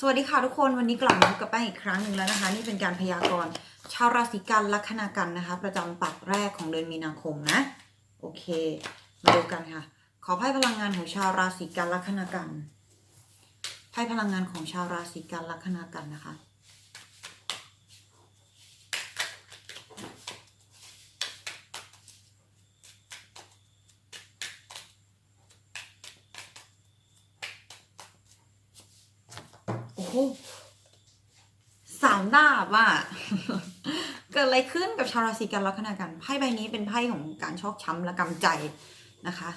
สวัสดีค่ะทุกคนวันนี้กลับมาพบกับแป้งอีกครั้งหนึ่งแล้วนะคะ นี่เป็นการพยากรณ์ชาวราศีกันลัคนากันนะคะ ประจำปักแรกของเดือนมีนาคมนะโอเค มาดูกันค่ะ ขอไพ่พลังงานของชาวราศีกันลัคนากันไพ่พลังงานของชาวราศีกันลัคนากันนะคะ สามดาบอะเกิดอะไรขึ้นกับชาวราศีกันลัคนากันไพ่ใบนี้เป็นไพ่ของการชอกช้ำและกำใจนะคะ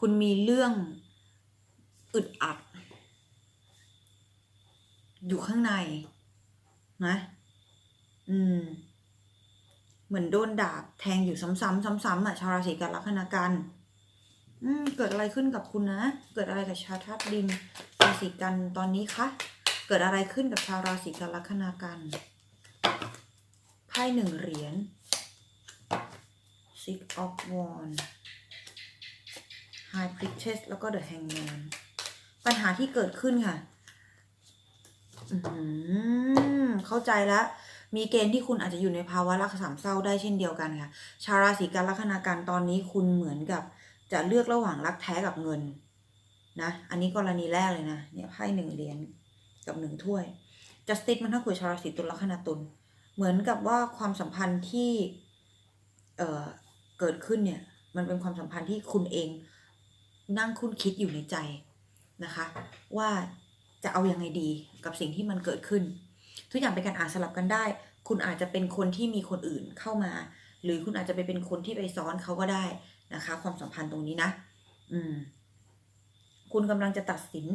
คุณมีเรื่องอึดอัด อยู่ข้างในนะอืม เหมือนโดนดาบแทงอยู่ซ้ำๆซ้ำๆอะชาวราศีกันลัคนากันอืมเกิดอะไรขึ้นกับคุณนะ เกิดอะไรกับชาวธาตุดิน ราศีกันตอนนี้คะเกิดอะไรขึ้นกับชาวราศีกันลัคนากันไพ่หนึ่งเหรียญ six of wands high priestess แล้วก็ the hangman ปัญหาที่เกิดขึ้นค่ะเข้าใจแล้ว มีเกณฑ์ที่คุณอาจจะอยู่ในภาวะรักสามเศร้าได้เช่นเดียวกันค่ะ ชาวราศีกันลัคนากันตอนนี้คุณเหมือนกับ จะเลือกระหว่างรักแท้กับเงิน นะ อันนี้กรณีแรกเลยนะ เนี่ยไพ่หนึ่งเหรียญกับหนึ่งถ้วย จัสติสมันถ้าคุยชาวราศีตุลลัคนาตุล เหมือนกับว่าความสัมพันธ์ที่ เอ่อ เกิดขึ้นเนี่ย มันเป็นความสัมพันธ์ที่คุณเองนั่งคุณคิดอยู่ในใจนะคะ ว่าจะเอาอยัางไงดีกับสิ่งที่มันเกิดขึ้น ทุกอย่างเป็นการอ่านสลับกันได้ คุณอาจจะเป็นคนที่มีคนอื่นเข้ามา หรือคุณอาจจะไปเป็นคนที่ไปซ้อนเขาก็ได้นะคะ ความสัมพันธ์ตรงนี้นะ อืม คุณกำลังจะตัดสิน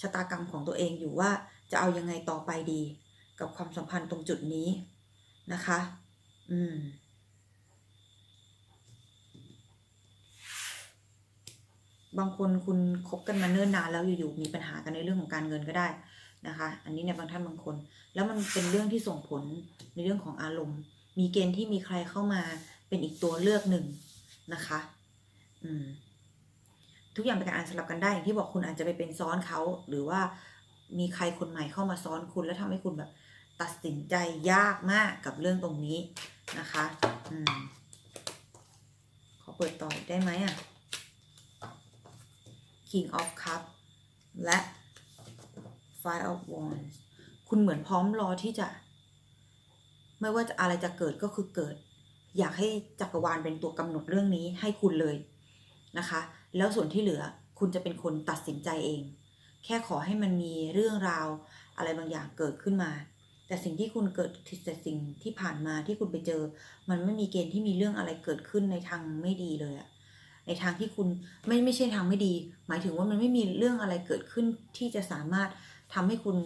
ชะตากรรมของตัวเองอยู่ว่าจะเอายังไงต่อไปดี กับความสัมพันธ์ตรงจุดนี้นะคะ อืมบางคนคุณคบกันมาเนิ่นนานแล้วอยู่ๆมีปัญหากันในเรื่องของการเงินก็ได้นะคะ อันนี้เนี่ยบางท่านบางคน แล้วมันเป็นเรื่องที่ส่งผลในเรื่องของอารมณ์ มีเกณฑ์ที่มีใครเข้ามาเป็นอีกตัวเลือกหนึ่งนะคะ อืม ทุกอย่างเป็นการอ่านสลับกันได้อย่างที่บอกคุณอาจจะไปเป็นซ้อนเขา หรือว่ามีใครคนใหม่เข้ามาซ้อนคุณ แล้วทำให้คุณแบบตัดสินใจยากมากกับเรื่องตรงนี้นะคะอืมขอเปิดต่อได้ไหมอะ King of Cup และ Five of Wands คุณเหมือนพร้อมรอที่จะ ไม่ว่าจะอะไรจะเกิดก็คือเกิด อยากให้จักรวาลเป็นตัวกำหนดเรื่องนี้ให้คุณเลย นะคะ แล้วส่วนที่เหลือคุณจะเป็นคนตัดสินใจเอง แค่ขอให้มันมีเรื่องราวอะไรบางอย่างเกิดขึ้นมา แต่สิ่งที่คุณเกิดแต่สิ่งที่ผ่านมาที่คุณไปเจอ มันไม่มีเกณฑ์ที่มีเรื่องอะไรเกิดขึ้นในทางไม่ดีเลยอะในทางที่คุณไม่ไม่ใช่ทางไม่ดี หมายถึงว่ามันไม่มีเรื่องอะไรเกิดขึ้นที่จะสามารถทำให้คุณ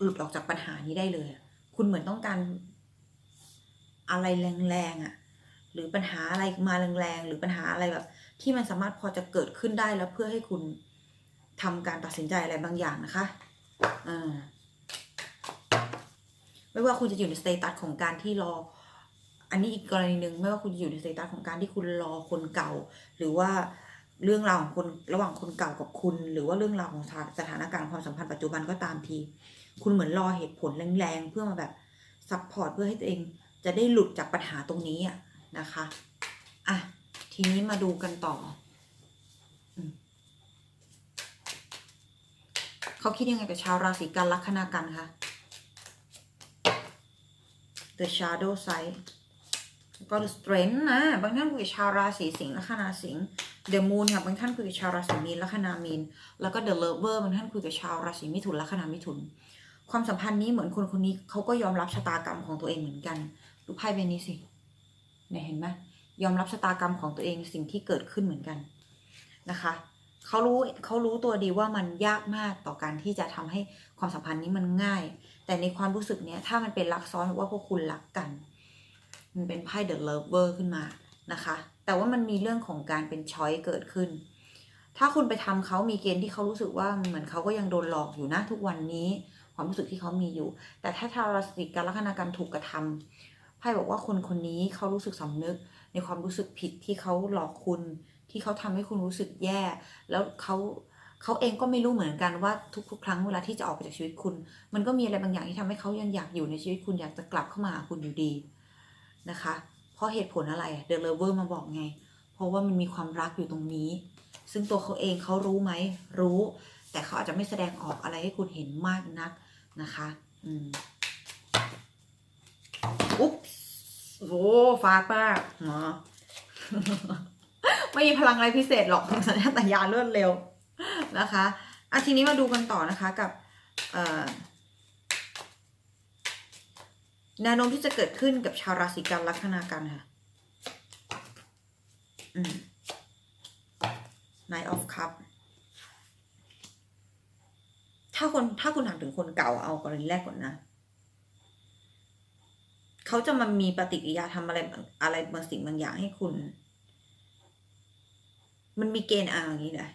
หลุดออกจากปัญหานี้ได้เลย คุณเหมือนต้องการอะไรแรงๆอะ่ะ หรือปัญหาอะไรมาแรงๆ หรือปัญหาอะไรแบบ ที่มันสามารถพอจะเกิดขึ้นได้แล้วเพื่อให้คุณทำการตัดสินใจอะไรบางอย่างนะคะอ่าไม่ว่าคุณจะอยู่ในสเตตัสของการที่รอ อันนี้อีกกรณีหนึ่งไม่ว่าคุณจะอยู่ในสเตตัสของการที่คุณรอคนเก่า หรือว่าเรื่องราวของคนระหว่างคนเก่ากับคุณ หรือว่าเรื่องราวของสถานการณ์ความสัมพันธ์ปัจจุบันก็ตามที คุณเหมือนรอเหตุผลแรงๆเพื่อมาแบบซัพพอร์ตเพื่อให้ตัวเองจะได้หลุดจากปัญหาตรงนี้อะนะคะอะ ทีนี้มาดูกันต่อ เขาคิดยังไงกับชาวราศีกันลัคนากันคะ The Shadow Side แล้วก็ The Strength นะ บางท่านคุยกับชาวราศีสิงห์ลัคนาสิงห์ The Moon ค่ะ บางท่านคุยกับชาวราศีมีนลัคนามีน แล้วก็ The Lover บางท่านคุยกับชาวราศีมิถุนลัคนามิถุน ความสัมพันธ์นี้เหมือนคนคนนี้เขาก็ยอมรับชะตากรรมของตัวเองเหมือนกัน ดูไพ่ใบนี้สิ เนี่ยเห็นไหม ยอมรับชะตากรรมของตัวเองสิ่งที่เกิดขึ้นเหมือนกันนะคะเขารู้เขารู้ตัวดีว่ามันยากมากต่อการที่จะทำให้ความสัมพันธ์นี้มันง่าย แต่ในความรู้สึกเนี้ยถ้ามันเป็นรักซ้อนว่าพวกคุณรักกัน มันเป็นไพ่ The Lover ขึ้นมานะคะ แต่ว่ามันมีเรื่องของการเป็นช้อยเกิดขึ้น ถ้าคุณไปทำเขามีเกณฑ์ที่เขารู้สึกว่าเหมือนเขาก็ยังโดนหลอกอยู่นะทุกวันนี้ ความรู้สึกที่เขามีอยู่ แต่ถ้าชาราศีกันลัคนาการถูกกระทำไพ่บอกว่าคนคนนี้เขารู้สึกสำนึก ในความรู้สึกผิดที่เขาหลอกคุณ ที่เขาทำให้คุณรู้สึกแย่ แล้วเขาเขาเองก็ไม่รู้เหมือนกันว่าทุกๆ ครั้งเวลาที่จะออกไปจากชีวิตคุณ มันก็มีอะไรบางอย่างที่ทำให้เขายังอยากอยู่ในชีวิตคุณอยากจะกลับเข้ามาหาคุณอยู่ดีนะคะ เพราะเหตุผลอะไรเดลเวอร์มาบอกไง เพราะว่ามันมีความรักอยู่ตรงนี้ ซึ่งตัวเขาเองเขารู้ไหมรู้ แต่เขาอาจจะไม่แสดงออกอะไรให้คุณเห็นมากนักนะคะ อืมอุ๊บ โอ้ฟาดมากหมอไม่มีพลังอะไรพิเศษหรอกสัญชาตญาณรวดเร็วนะคะอะทีนี้มาดูกันต่อนะคะกับแนวโน้มที่จะเกิดขึ้นกับชาวราศีกันลัคนากันค่ะอืม Knight of Cup ถ้าคนถ้าคุณถามถึงคนเก่าเอากรณีแรกก่อนนะ เขาจะมามีปฏิกิริยาทำอะไรอะไรบางสิ่งบางอย่างให้คุณ มันมีเกณฑ์อ่าอย่างนี้เลย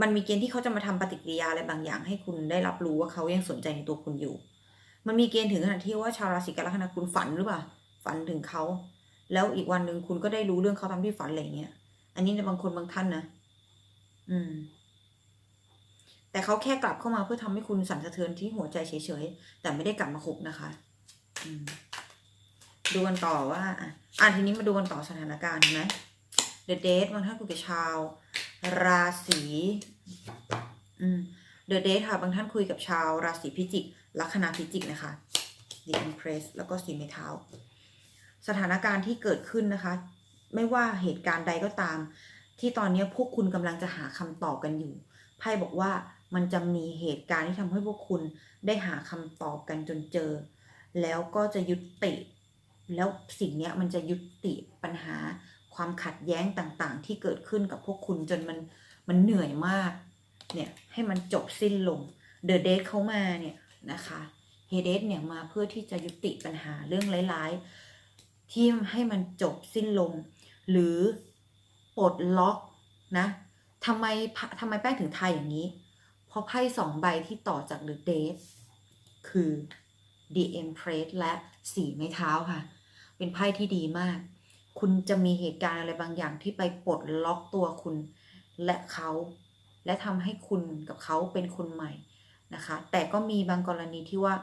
มันมีเกณฑ์ที่เขาจะมาทำปฏิกิริยาอะไรบางอย่าง ให้คุณได้รับรู้ว่าเขายังสนใจในตัวคุณอยู่ มันมีเกณฑ์ถึงขนาดที่ว่าชาวราศีกันลัคนาคุณฝันหรือเปล่า ฝันถึงเขา แล้วอีกวันหนึ่งคุณก็ได้รู้เรื่องเขาตามที่ฝันอะไรเงี้ย อันนี้ในบางคนบางท่านนะ อืม แต่เขาแค่กลับเข้ามาเพื่อทำให้คุณสั่นสะเทือนที่หัวใจเฉยๆ แต่ไม่ได้กลับมาคุกนะคะ อืม ดูกันต่อว่าอะอะทีนี้มาดูกันต่อสถานการณ์นไหม The Date บางท่านคุยกับชาว ราศีอืม The Date ค่ะบางท่านคุยกับชาว ราศีพิจิก ลัคนาพิจิกนะคะ The Empress แล้วก็สีเมทัลสถานการณ์ที่เกิดขึ้นนะคะ ไม่ว่าเหตุการณ์ใดก็ตาม ที่ตอนนี้พวกคุณกำลังจะหาคำตอบกันอยู่ไพ่บอกว่ามันจะมีเหตุการณ์ที่ทำให้พวกคุณได้หาคำตอบกันจนเจอ แล้วก็จะยุติ แล้วสิ่งนี้มันจะยุติปัญหาความขัดแย้งต่างๆ ที่เกิดขึ้นกับพวกคุณจนมันมันเหนื่อยมาก เนี่ยให้มันจบสิ้นลงเดอะเดทเขามาเนี่ยนะคะเฮเดสเนี่ยมาเพื่อที่จะยุติปัญหาเรื่องร้ายๆ ที่ให้มันจบสิ้นลง หรือปลดล็อกนะทำไมทำไมแป้งถึงทายอย่างนี้ เพราะไพ่สองใบที่ต่อจาก The Date คือ The Empress และสีไม้เท้าค่ะ เป็นไพ่ที่ดีมาก คุณจะมีเหตุการณ์อะไรบางอย่างที่ไปปลดล็อกตัวคุณ และเขา และทำให้คุณกับเขาเป็นคนใหม่นะคะ แต่ก็มีบางกรณีที่ว่า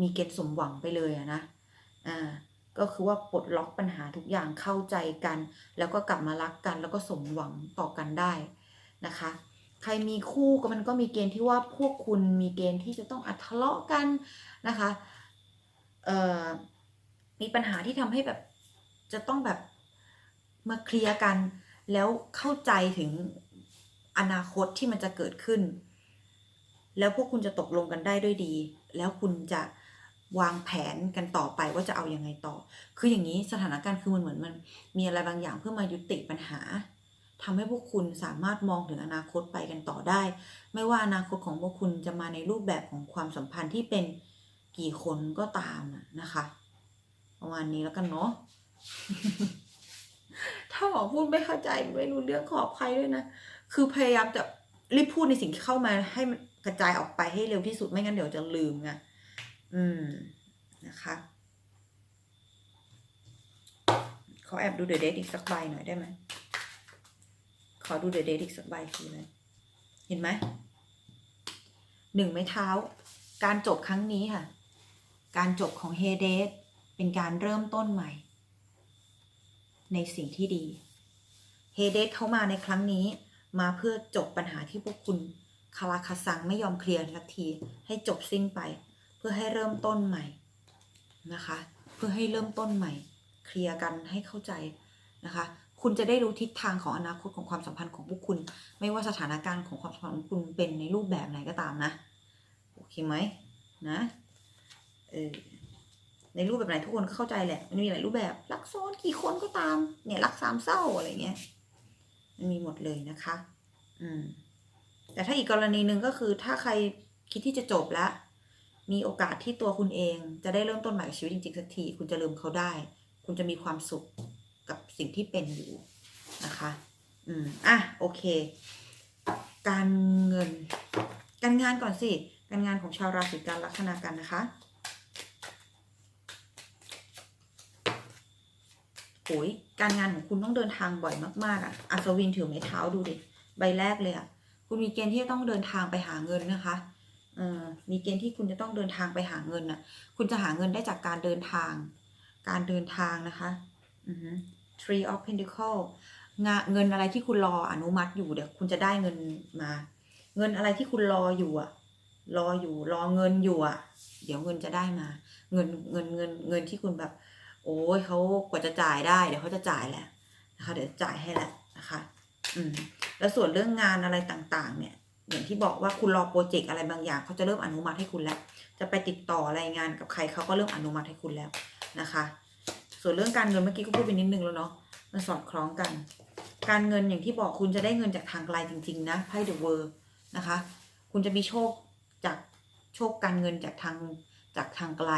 มีเกณฑ์สมหวังไปเลยนะอ่าก็คือว่าปลดล็อกปัญหาทุกอย่างเข้าใจกัน แล้วก็กลับมารักกัน แล้วก็สมหวังต่อกันได้นะคะ ใครมีคู่ก็มันก็มีเกณฑ์ที่ว่าพวกคุณมีเกณฑ์ที่จะต้องอัทะเลาะกันนะคะ เอ่อ มีปัญหาที่ทำให้แบบจะต้องแบบมาเคลียร์กัน แล้วเข้าใจถึงอนาคตที่มันจะเกิดขึ้น แล้วพวกคุณจะตกลงกันได้ด้วยดี แล้วคุณจะวางแผนกันต่อไปว่าจะเอาอยัางไงต่อ คืออย่างนี้สถานการณ์คือมันเหมือนมันมีอะไรบางอย่างเพื่อมายุติปัญหาทำให้พวกคุณสามารถมองถึงอนาคตไปกันต่อได้ ไม่ว่าอนาคตของพวกคุณจะมาในรูปแบบของความสัมพันธ์ที่เป็นกี่คนก็ตามนะคะ ประมาณนี้แล้วกันเนาะถ้าหมอพูดไม่เข้าใจไม่รู้เรื่องขออภัยด้วยนะ คือพยายามจะรีบพูดในสิ่งที่เข้ามาให้มันกระจายออกไปให้เร็วที่สุดไม่งั้นเดี๋ยวจะลืมไงอืมนะคะขอแอบดูเดอะเดทอีกสักใบหน่อยได้ไหมขอดูเดอะเดทอีกสักใบคืออะไรเห็นไหมหนึ่งไม้เท้า การจบครั้งนี้ค่ะ การจบของเฮเดส เป็นการเริ่มต้นใหม่ ในสิ่งที่ดีเฮเดสเขามาในครั้งนี้ มาเพื่อจบปัญหาที่พวกคุณคาราคาซังไม่ยอมเคลียร์สักที ให้จบสิ้นไป เพื่อให้เริ่มต้นใหม่นะคะ เพื่อให้เริ่มต้นใหม่ เคลียร์กันให้เข้าใจนะคะ คุณจะได้รู้ทิศทางของอนาคตของความสัมพันธ์ของพวกคุณ ไม่ว่าสถานการณ์ของความสัมพันธ์ของคุณเป็นในรูปแบบไหนก็ตามนะ โอเคไหมนะเออ ในรูปแบบไหนทุกคนก็เข้าใจแหละ มันมีหลายรูปแบบ รักซ้อนกี่คนก็ตาม เนี่ยรักสามเศร้าอะไรเงี้ย มันมีหมดเลยนะคะ อืม แต่ถ้าอีกกรณีหนึ่งก็คือถ้าใครคิดที่จะจบแล้ว มีโอกาสที่ตัวคุณเอง จะได้เริ่มต้นใหม่กับชีวิตจริงๆสักที คุณจะลืมเขาได้ คุณจะมีความสุขกับสิ่งที่เป็นอยู่นะคะ อืม อะ โอเค การเงิน การงานก่อนสิ การงานของชาวราศีกันลัคนากันนะคะ โอยการงานของคุณต้องเดินทางบ่อยมากๆอะอัศวินถือไม้เท้าดูดิใบแรกเลยอะคุณมีเกณฑ์ที่จะต้องเดินทางไปหาเงินนะคะเออมีเกณฑ์ที่คุณจะต้องเดินทางไปหาเงินน่ะ คุณจะหาเงินได้จากการเดินทาง การเดินทางนะคะอือฮึ Three of Pentacle งาเงินอะไรที่คุณรออนุมัติอยู่เดี๋ยวคุณจะได้เงินมา เงินอะไรที่คุณรออยู่อะ รออยู่รอเงินอยู่อะ เดี๋ยวเงินจะได้มา เงินเงินเงินเงินที่คุณแบบ โอ้ยเขากว่าจะจ่ายได้ เดี๋ยวเขาจะจ่ายแหละนะคะ เดี๋ยวจ่ายให้แหละนะคะ อืม แล้วส่วนเรื่องงานอะไรต่างๆ เนี่ย อย่างที่บอกว่าคุณรอโปรเจกต์อะไรบางอย่างเขาจะเริ่มอนุมัติให้คุณแล้ว จะไปติดต่อรายงานกับใครเขาก็เริ่มอนุมัติให้คุณแล้วนะคะ ส่วนเรื่องการเงินเมื่อกี้ก็พูดไปนิดนึงแล้วเนาะ มันสอดคล้องกัน การเงินอย่างที่บอกคุณจะได้เงินจากทางไกลจริง ๆ นะไพ่เดอะเวอร์นะคะ คุณจะมีโชคจากโชคการเงินจากทางจากทางไกล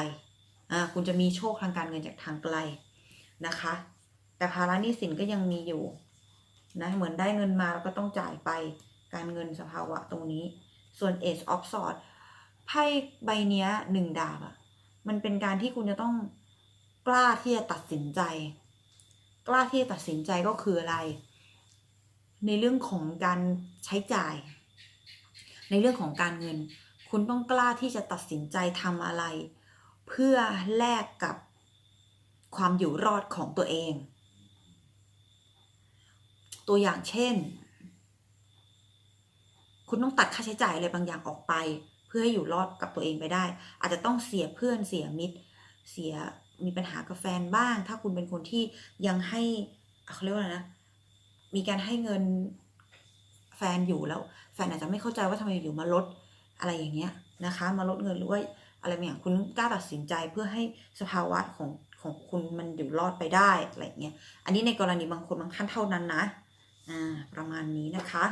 คุณจะมีโชคทางการเงินจากทางไกลนะคะ แต่ภาระหนี้สินก็ยังมีอยู่นะเหมือนได้เงินมาแล้วก็ต้องจ่ายไปการเงินสภาวะตรงนี้ ส่วน Ace of s w o r d ไพ่ใบเนี้ยหนึ่งดาบอะมันเป็นการที่คุณจะต้องกล้าที่จะตัดสินใจ กล้าที่จะตัดสินใจก็คืออะไร ในเรื่องของการใช้จ่าย ในเรื่องของการเงิน คุณต้องกล้าที่จะตัดสินใจทำอะไร เพื่อแลกกับความอยู่รอดของตัวเอง ตัวอย่างเช่น คุณต้องตัดค่าใช้จ่ายอะไรบางอย่างออกไป เพื่อให้อยู่รอดกับตัวเองไปได้ อาจจะต้องเสียเพื่อนเสียมิตร เสียมีปัญหากับแฟนบ้าง ถ้าคุณเป็นคนที่ยังให้เขาเรียกว่าอะไรนะ มีการให้เงินแฟนอยู่แล้ว แฟนอาจจะไม่เข้าใจว่าทำไมอยู่มาลดอะไรอย่างเงี้ยนะคะ มาลดเงินหรือว่า อะไรบางอย่างคุณกล้าตัดสินใจเพื่อให้สภาวะของของคุณมันอยู่รอดไปได้อะไรเงี้ยอันนี้ในกรณีบางคนบางท่านเท่านั้นนะอ่าประมาณนี้นะคะ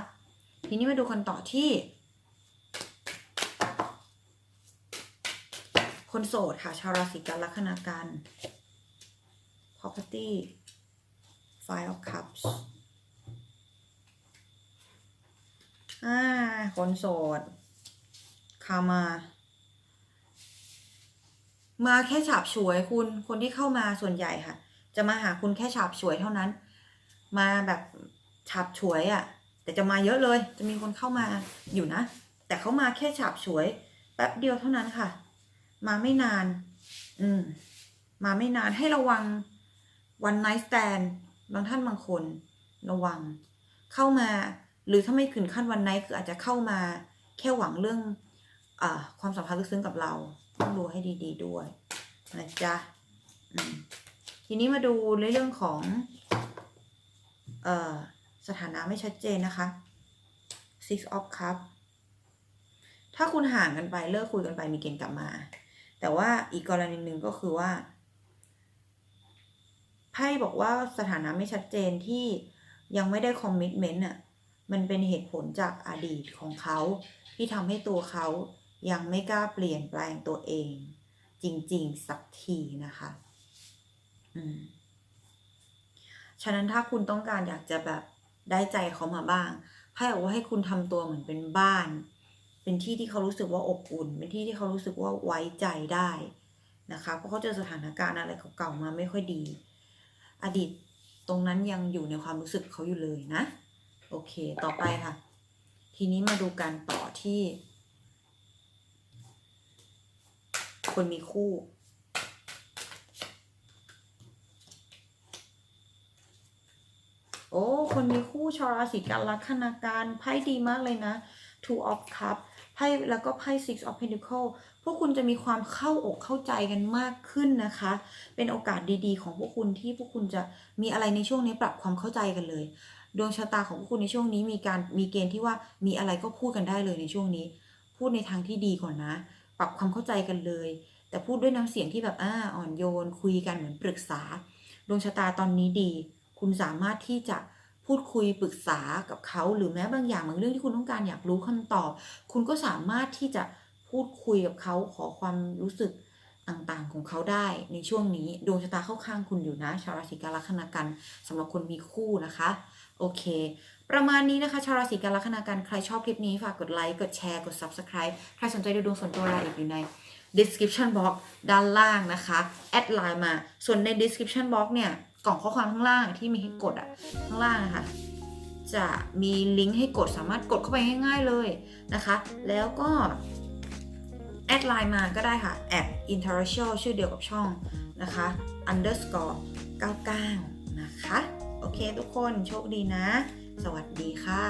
ทีนี้มาดูกันต่อที่ คนโสดค่ะ ชาวราศีกันลัคนากัน property five of cups อ่าคนโสดคามา มาแค่ฉาบฉวยคุณคนที่เข้ามาส่วนใหญ่ค่ะ จะมาหาคุณแค่ฉาบฉวยเท่านั้น มาแบบฉาบฉวยอะ่ะ แต่จะมาเยอะเลย จะมีคนเข้ามาอยู่นะ แต่เขามาแค่ฉาบฉวย แป๊บเดียวเท่านั้นค่ะ มาไม่นาน อืม มาไม่นานให้ระวังวันไนท์สแตนบางท่านบางคนระวัง เข้ามา หรือถ้าไม่ถึงขั้นวันไนท์คืออาจจะเข้ามา แค่หวังเรื่องอความสัมพันธ์ลึกซึ้งกับเรา ต้องดูให้ดี ๆด้วยนะจ๊ะทีนี้มาดูในเรื่องของออสถานะไม่ชัดเจนนะคะ six of cup ถ้าคุณห่างกันไปเลิกคุยกันไปมีเกณฑ์กลับมา แต่ว่าอีกกรณีหนึ่งก็คือว่าไพ่บอกว่าสถานะไม่ชัดเจนที่ยังไม่ได้คอมมิชเมนต์อะมันเป็นเหตุผลจากอดีตของเขาที่ทำให้ตัวเขา ยังไม่กล้าเปลี่ยนแปลงตัวเอง จริง ๆ สักทีนะคะอืมฉะนั้นถ้าคุณต้องการอยากจะแบบได้ใจเขามาบ้างไพ่บอกว่าให้คุณทำตัวเหมือนเป็นบ้าน เป็นที่ที่เขารู้สึกว่าอบอุ่น เป็นที่ที่เขารู้สึกว่าไว้ใจได้นะคะ เพราะเขาเจอสถานการณ์อะไรเก่าๆมาไม่ค่อยดี อดีตตรงนั้นยังอยู่ในความรู้สึกเขาอยู่เลยนะ โอเค ต่อไปค่ะ ทีนี้มาดูกันต่อที่ คนมีคู่ โอ้ คนมีคู่ชาวราศีกันลัคนาการไพ่ดีมากเลยนะ two of cup ไพ่แล้วก็ไพ่ six of pentacle พวกคุณจะมีความเข้าอกเข้าใจกันมากขึ้นนะคะ เป็นโอกาสดีๆ ของพวกคุณที่พวกคุณจะมีอะไรในช่วงนี้ปรับความเข้าใจกันเลย ดวงชะตาของพวกคุณในช่วงนี้มีการมีเกณฑ์ที่ว่ามีอะไรก็พูดกันได้เลยในช่วงนี้ พูดในทางที่ดีก่อนนะ ปรับความเข้าใจกันเลย แต่พูดด้วยน้ำเสียงที่แบบอ่าอ่อนโยน คุยกันเหมือนปรึกษา ดวงชะตาตอนนี้ดี คุณสามารถที่จะพูดคุยปรึกษากับเขาหรือแม้บางอย่างบางเรื่องที่คุณต้องการอยากรู้คำตอบ คุณก็สามารถที่จะพูดคุยกับเขาขอความรู้สึกต่างๆของเขาได้ในช่วงนี้ดวงชะตาเข้าข้างคุณอยู่นะ ชาวราศีกาลัคนากันสำหรับคนมีคู่นะคะ โอเค ประมาณนี้นะคะชาวราศีกันลัคนากันใครชอบคลิปนี้ฝากกดไลค์กดแชร์กด subscribe ใครสนใจดูดวงส่วนตัวรายละเอียดอยู่ใน description box ด้านล่างนะคะแอดไลน์มา ส่วนใน description box เนี่ยกล่องข้อความข้างล่างที่มีให้กดอะข้างล่างอะคะจะมีลิงก์ให้กดสามารถกดเข้าไปง่ายๆเลยนะคะ แล้วก็แอดไลน์มาก็ได้ค่ะแอด interracial ชื่อเดียวกับช่องนะคะ underscore 99นะคะ โอเคทุกคนโชคดีนะ สวัสดีค่ะ